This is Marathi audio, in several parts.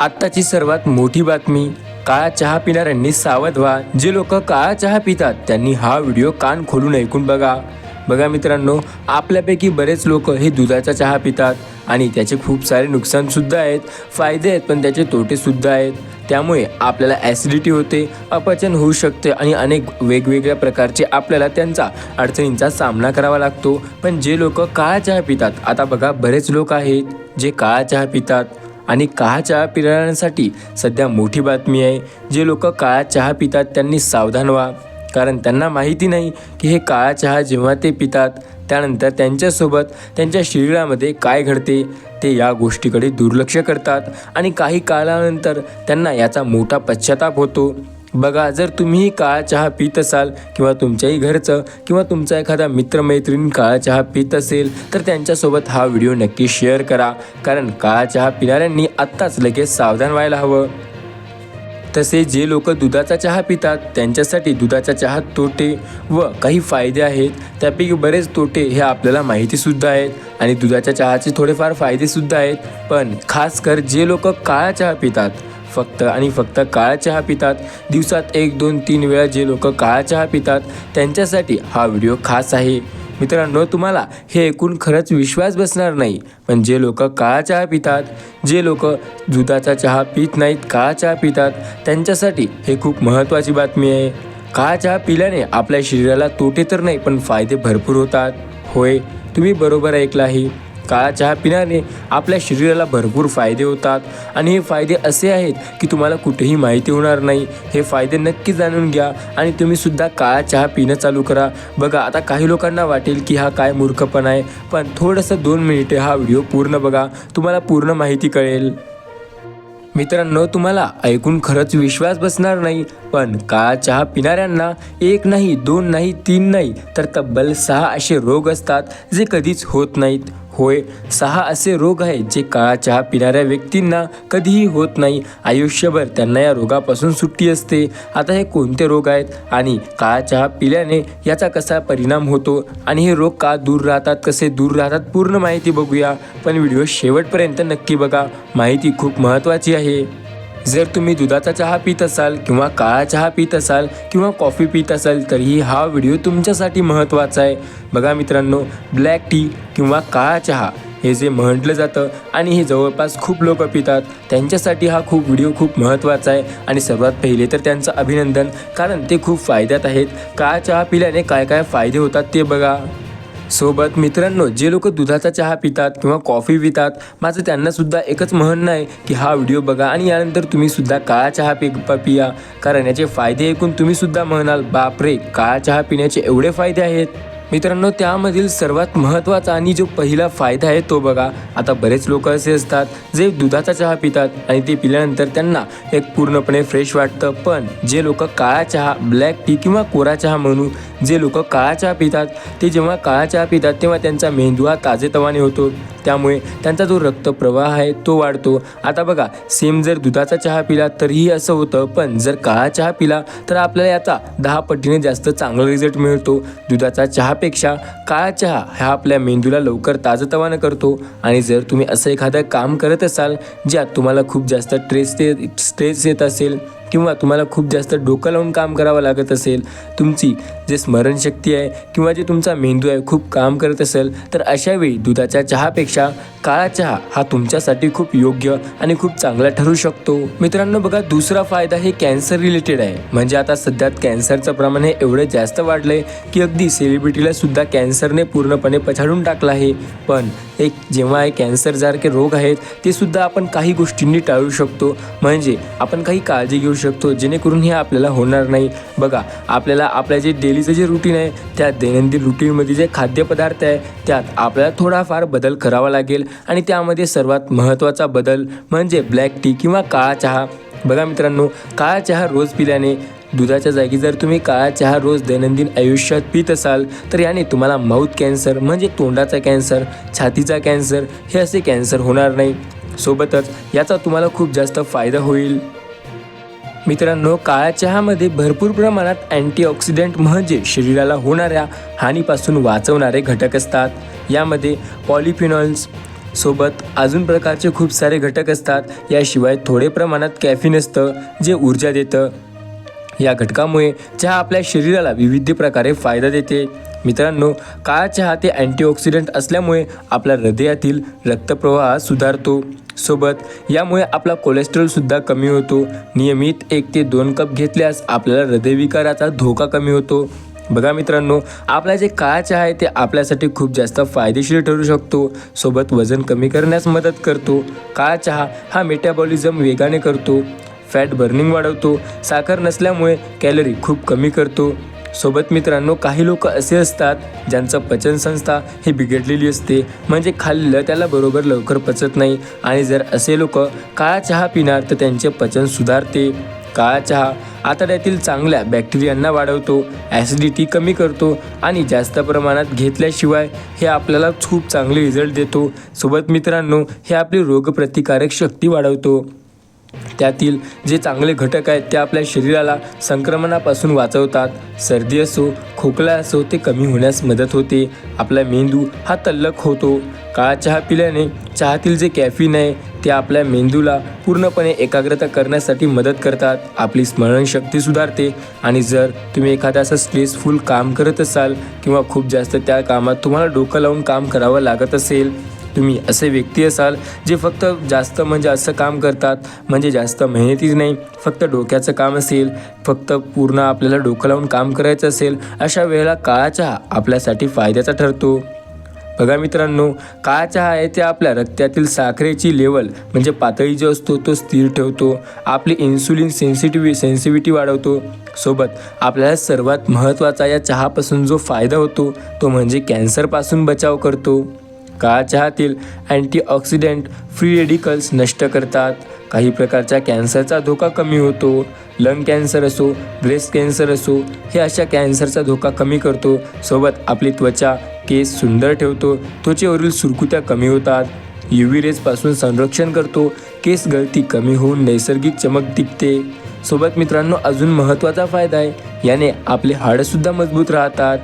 आत्ताची सर्वात मोठी बातमी काळा चहा पिणाऱ्यांनी सावध व्हा. जे लोक काळा चहा पितात त्यांनी हा व्हिडिओ कान खोलून ऐकून बघा. बघा मित्रांनो आपल्यापैकी बरेच लोक हे दुधाचा चहा पितात आणि त्याचे खूप सारे नुकसानसुद्धा आहेत. फायदे आहेत पण त्याचे तोटेसुद्धा आहेत. त्यामुळे आपल्याला ॲसिडिटी होते अपचन होऊ शकते आणि अनेक वेगवेगळ्या प्रकारचे आपल्याला त्यांचा अडचणींचा सामना करावा लागतो. पण जे लोक काळा चहा पितात आता बघा बरेच लोक आहेत जे काळा चहा पितात. आणि काळा चहा पिणाऱ्यांसाठी सध्या मोठी बातमी आहे जे लोक काळा चहा पितात त्यांनी सावधान व्हा. कारण त्यांना माहिती नाही की हे काळा चहा जेव्हा ते पितात त्यानंतर त्यांच्यासोबत त्यांच्या शरीरामध्ये काय घडते ते या गोष्टीकडे दुर्लक्ष करतात आणि काही काळानंतर त्यांना याचा मोठा पश्चाताप होतो. बघा जर तुम्ही काळा चहा पित असाल किंवा तुमच्याही घरचं किंवा तुमचा एखादा मित्रमैत्रीण काळा चहा पित असेल तर त्यांच्यासोबत हा व्हिडिओ नक्की शेअर करा. कारण काळा चहा पिणाऱ्यांनी आत्ताच लगेच सावधान व्हायला हवं. तसे जे लोक दुधाचा चहा पितात त्यांच्यासाठी दुधाचा चहा तोटे व काही फायदे आहेत. त्यापैकी बरेच तोटे हे आपल्याला माहितीसुद्धा आहेत आणि दुधाच्या चहाचे थोडेफार फायदेसुद्धा आहेत. पण खास कर जे लोक काळा चहा पितात फक्त आणि फक्त काळा चहा पितात. दिवसात एक दोन तीन वेळा जे लोक काळा चहा पितात त्यांच्यासाठी हा व्हिडिओ खास आहे. मित्रांनो तुम्हाला हे ऐकून खरंच विश्वास बसणार नाही. पण जे लोक काळा चहा पितात जे लोक दुधाचा चहा पित नाहीत काळा चहा पितात त्यांच्यासाठी हे खूप महत्त्वाची बातमी आहे. काळा चहा पिल्याने आपल्या शरीराला तोटे तर नाही पण फायदे भरपूर होतात. होय तुम्ही बरोबर ऐकलं आहे. काळा चहा पिण्याने आपल्या शरीराला भरपूर फायदे होतात. आणि हे फायदे असे आहेत की तुम्हाला कुठेही माहिती होणार नाही. हे फायदे नक्की जाणून घ्या आणि तुम्हीसुद्धा काळा चहा पिणं चालू करा. बघा आता काही लोकांना वाटेल की हा काय मूर्खपण आहे. पण थोडंसं दोन मिनिटे हा व्हिडिओ पूर्ण बघा. तुम्हाला पूर्ण माहिती कळेल. मित्रांनो तुम्हाला ऐकून खरंच विश्वास बसणार नाही. पण काळा चहा पिणाऱ्यांना एक नाही दोन नाही तीन नाही तर तब्बल सहा असे रोग असतात जे कधीच होत नाहीत. होय. सहा असे रोग आहेत जे काळा चहा पिणाऱ्या व्यक्तींना कधीही होत नाही. आयुष्यभर त्यांना या रोगापासून सुट्टी असते. आता हे कोणते रोग आहेत? आणि काळा चहा पिल्याने याचा कसा परिणाम होतो? आणि हे रोग का दूर राहतात? कसे दूर राहतात? पूर्ण माहिती बघूया. पण व्हिडिओ शेवटपर्यंत नक्की बघा. माहिती खूप महत्त्वाची आहे. जर तुम्ही दुधाचा चहा पित असाल किंवा काळा चहा पित असाल किंवा कॉफी पित असाल तरीही हा व्हिडिओ तुमच्यासाठी महत्त्वाचा आहे. बघा मित्रांनो ब्लॅक टी किंवा काळा चहा हे जे म्हटलं जातं आणि हे जवळपास खूप लोक पितात त्यांच्यासाठी हा खूप व्हिडिओ खूप महत्त्वाचा आहे. आणि सर्वात पहिले तर त्यांचं अभिनंदन कारण ते खूप फायद्यात आहेत. काळा चहा पिल्याने काय काय फायदे होतात ते बघा. सोबत मित्रांनो जे लोक दुधाचा चहा पितात किंवा कॉफी पितात माझं त्यांना सुद्धा एकच म्हणणं आहे की हा व्हिडिओ बघा आणि यानंतर तुम्ही सुद्धा काळा चहा पि पिया. कारण याचे फायदे ऐकून तुम्ही सुद्धा म्हणाल बापरे काळा चहा पिण्याचे एवढे फायदे आहेत. मित्रांनो त्यामधील सर्वात महत्त्वाचा आणि जो पहिला फायदा आहे तो बघा. आता बरेच लोक असे असतात जे दुधाचा चहा पितात आणि ते पिल्यानंतर त्यांना एक पूर्णपणे फ्रेश वाटतं. पण जे लोक काळा चहा ब्लॅक टी किंवा कोरा चहा म्हणू जे लोक काळा चहा पितात ते जेव्हा काळा चहा पितात तेव्हा त्यांचा मेंदू हा ताजेतवाने होतो. त्यामुळे त्यांचा जो रक्तप्रवाह आहे तो वाढतो. आता बघा सेम जर दुधाचा चहा पिला तरीही असं होतं. पण जर काळा चहा पिला तर आपल्याला याचा दहा पटीने जास्त चांगला रिझल्ट मिळतो. दुधाचा चहापेक्षा काळा चहा हा आपल्या मेंदूला लवकर ताजतवानं करतो. आणि जर तुम्ही असं एखादं काम करत असाल ज्यात तुम्हाला खूप जास्त ट्रेस ते स्ट्रेस येत असेल किंवा तुम्हाला खूप जास्त डोकं लावून काम करावं लागत असेल तुमची जे स्मरणशक्ती आहे किंवा जे तुमचा मेंदू आहे खूप काम करत असेल तर अशावेळी दुधाच्या चहापेक्षा काळा चहा हा तुमच्यासाठी खूप योग्य आणि खूप चांगला ठरू शकतो. मित्रांनो बघा दुसरा फायदा हे कॅन्सर रिलेटेड आहे. म्हणजे आता सध्यात कॅन्सरचं प्रमाण हे एवढं जास्त वाढलंय की अगदी सेलिब्रिटीला सुद्धा कॅन्सरने पूर्णपणे पछाडून टाकलं आहे. पण एक जेव्हा हे कॅन्सरसारखे रोग आहेत ते सुद्धा आपण काही गोष्टींनी टाळू शकतो. म्हणजे आपण काही काळजी घेऊ शकतो जेणेकरून हे आपल्याला होणार नाही. बघा आपल्याला आपल्या जे डेलीचं जे रुटीन आहे त्या दैनंदिन रुटीनमध्ये जे खाद्यपदार्थ आहे त्यात आपल्याला थोडाफार बदल करावा लागेल. आणि त्यामध्ये सर्वात महत्त्वाचा बदल म्हणजे ब्लॅक टी किंवा काळा चहा. बघा मित्रांनो काळा चहा रोज पिल्याने दुधाच्या जागी जर तुम्ही काळा चहा रोज दैनंदिन आयुष्यात पित असाल तर याने तुम्हाला माऊथ कॅन्सर म्हणजे तोंडाचा कॅन्सर छातीचा कॅन्सर हे असे कॅन्सर होणार नाही. सोबतच याचा तुम्हाला खूप जास्त फायदा होईल. मित्रांनो काळ्या चहामध्ये भरपूर प्रमाणात अँटीऑक्सिडंट म्हणजे शरीराला होणाऱ्या हानीपासून वाचवणारे घटक असतात. यामध्ये पॉलिफिनॉल्स सोबत अजून प्रकारचे खूप सारे घटक असतात. याशिवाय थोडे प्रमाणात कॅफिन असतं जे ऊर्जा देतं. या घटकामुळे चहा आपल्या शरीराला विविध प्रकारे फायदा देते. मित्रांनो काळा चहा ते अँटीऑक्सिडंट असल्यामुळे आपल्या हृदयातील रक्तप्रवाह सुधारतो. सोबत. यामुळे आपला कोलेस्ट्रॉलसुद्धा कमी होतो. नियमित एक ते दोन कप घेतल्यास आपल्याला हृदयविकाराचा धोका कमी होतो. बघा मित्रांनो आपला जे काळा चहा आहे ते आपल्यासाठी खूप जास्त फायदेशीर ठरू शकतो. सोबत वजन कमी करण्यास मदत करतो. काळा चहा हा मेटाबॉलिझम वेगाने करतो. फॅट बर्निंग वाढवतो. साखर नसल्यामुळे कॅलरी खूप कमी करतो. सोबत मित्रांनो काही लोक असे असतात ज्यांचं पचनसंस्था ही बिघडलेली असते. म्हणजे खाल्लेलं त्याला बरोबर लवकर पचत नाही. आणि जर असे लोक काळा चहा पिणार तर त्यांचे पचन सुधारते. काळा चहा आतड्यातील चांगल्या बॅक्टेरियांना वाढवतो ॲसिडिटी कमी करतो आणि जास्त प्रमाणात घेतल्याशिवाय हे आपल्याला खूप चांगले रिझल्ट देतो. सोबत मित्रांनो हे आपली रोगप्रतिकारक शक्ती वाढवतो. त्यातील जे चांगले घटक आहेत ते आपल्या शरीराला संक्रमणापासून वाचवतात. सर्दी असो खोकला असो ते कमी होण्यास मदत होते. आपला मेंदू हा तल्लक होतो. काळा चहा पिल्याने चहातील जे कॅफिन आहे ते आपल्या मेंदूला पूर्णपणे एकाग्रता करण्यासाठी मदत करतात. आपली स्मरणशक्ती सुधारते आणि जर तुम्ही एखादं असं स्ट्रेसफुल काम करत असाल किंवा खूप जास्त त्या कामात तुम्हाला डोकं लावून काम करावं लागत असेल तुम्ही असे व्यक्ती असाल जे फक्त जास्त म्हणजे असं काम करतात म्हणजे जास्त मेहनतीच नाही फक्त डोक्याचं काम असेल फक्त पूर्ण आपल्याला डोकं लावून काम करायचं असेल अशा वेळेला काळा चहा आपल्यासाठी फायद्याचा ठरतो. बघा मित्रांनो काळा चहा आहे ते आपल्या रक्तातील साखरेची लेवल म्हणजे पातळी जो असतो तो स्थिर ठेवतो आपली इन्सुलिन सेन्सिटिव्ह सेन्सिटिव्हिटी वाढवतो. सोबत आपल्याला सर्वात महत्त्वाचा या चहापासून जो फायदा होतो तो म्हणजे कॅन्सरपासून बचाव करतो. काळा चहातील अँटीऑक्सिडंट फ्री रेडिकल्स नष्ट करतात. काही प्रकारच्या कॅन्सरचा धोका कमी होतो. लंग कॅन्सर असो ब्रेस्ट कॅन्सर असो हे अशा कॅन्सरचा धोका कमी करतो. सोबत आपली त्वचा केस सुंदर ठेवतो. त्वचेवरील सुरकुत्या कमी होतात. युव्ही रेजपासून संरक्षण करतो. केस गळती कमी होऊन नैसर्गिक चमक टिकते सोबत मित्रांनो अजून महत्त्वाचा फायदा आहे. याने आपले हाडंसुद्धा मजबूत राहतात.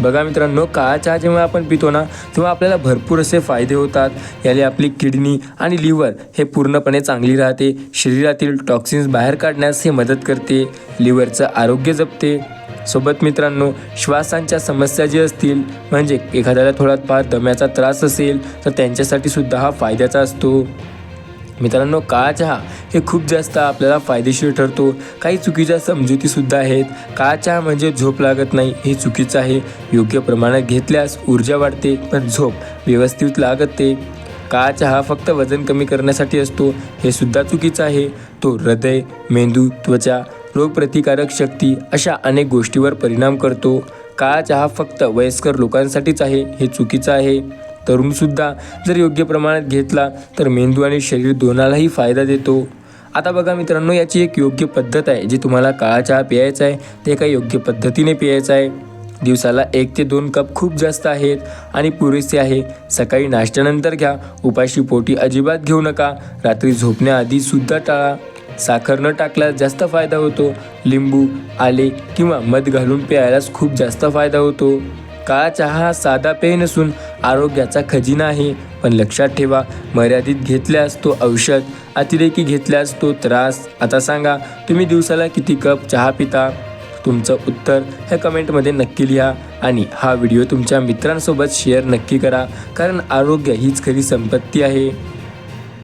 बघा मित्रांनो काळा चहा जेव्हा आपण पितो ना तेव्हा आपल्याला भरपूर असे फायदे होतात. याने आपली किडनी आणि लिव्हर हे पूर्णपणे चांगली राहते. शरीरातील टॉक्सिन्स बाहेर काढण्यास हे मदत करते. लिव्हरचं आरोग्य जपते. सोबत मित्रांनो श्वासांच्या समस्या जे असतील म्हणजे एखाद्याला थोडा फार दम्याचा त्रास असेल तर त्यांच्यासाठी सुद्धा हा फायद्याचा असतो. मित्रांनो काळा चहा हे खूप जास्त आपल्याला फायदेशीर ठरतो. काही चुकीच्या समजुतीसुद्धा आहेत. काळा चहा म्हणजे झोप लागत नाही. हे चुकीचं आहे. योग्य प्रमाणात घेतल्यास ऊर्जा वाढते पण झोप व्यवस्थित लागते. काळा चहा फक्त वजन कमी करण्यासाठी असतो. हे सुद्धा चुकीचं आहे. तो हृदय मेंदू त्वचा रोगप्रतिकारक शक्ती अशा अनेक गोष्टीवर परिणाम करतो. काळा चहा फक्त वयस्कर लोकांसाठीच आहे. हे चुकीचं आहे. तरुणसुद्धा जर योग्य प्रमाणात घेतला तर मेंदू आणि शरीर दोनालाही फायदा देतो. आता बघा मित्रांनो याची एक योग्य पद्धत आहे जी तुम्हाला काळा चहा प्यायचा आहे ते एका योग्य पद्धतीने प्यायचं आहे. दिवसाला एक ते दोन कप खूप जास्त आहेत आणि पुरेसे आहे. सकाळी नाश्त्यानंतर घ्या. उपाशी पोटी अजिबात घेऊ नका. रात्री झोपण्याआधी सुद्धा टाळा. साखर न टाकल्यास जास्त फायदा होतो. लिंबू आले किंवा मध घालून प्यायलाच खूप जास्त फायदा होतो. काळा चहा हा साधा पेय नसून आरोग्याचा खजिना आहे. पण लक्षात ठेवा मर्यादित घेतल्यास तो औषध अतिरेकी घेतल्यास तो त्रास. आता सांगा तुम्ही दिवसाला किती कप चहा पिता? तुमचं उत्तर हे कमेंटमध्ये नक्की लिहा आणि हा व्हिडिओ तुमच्या मित्रांसोबत शेअर नक्की करा कारण आरोग्य हीच खरी संपत्ती आहे.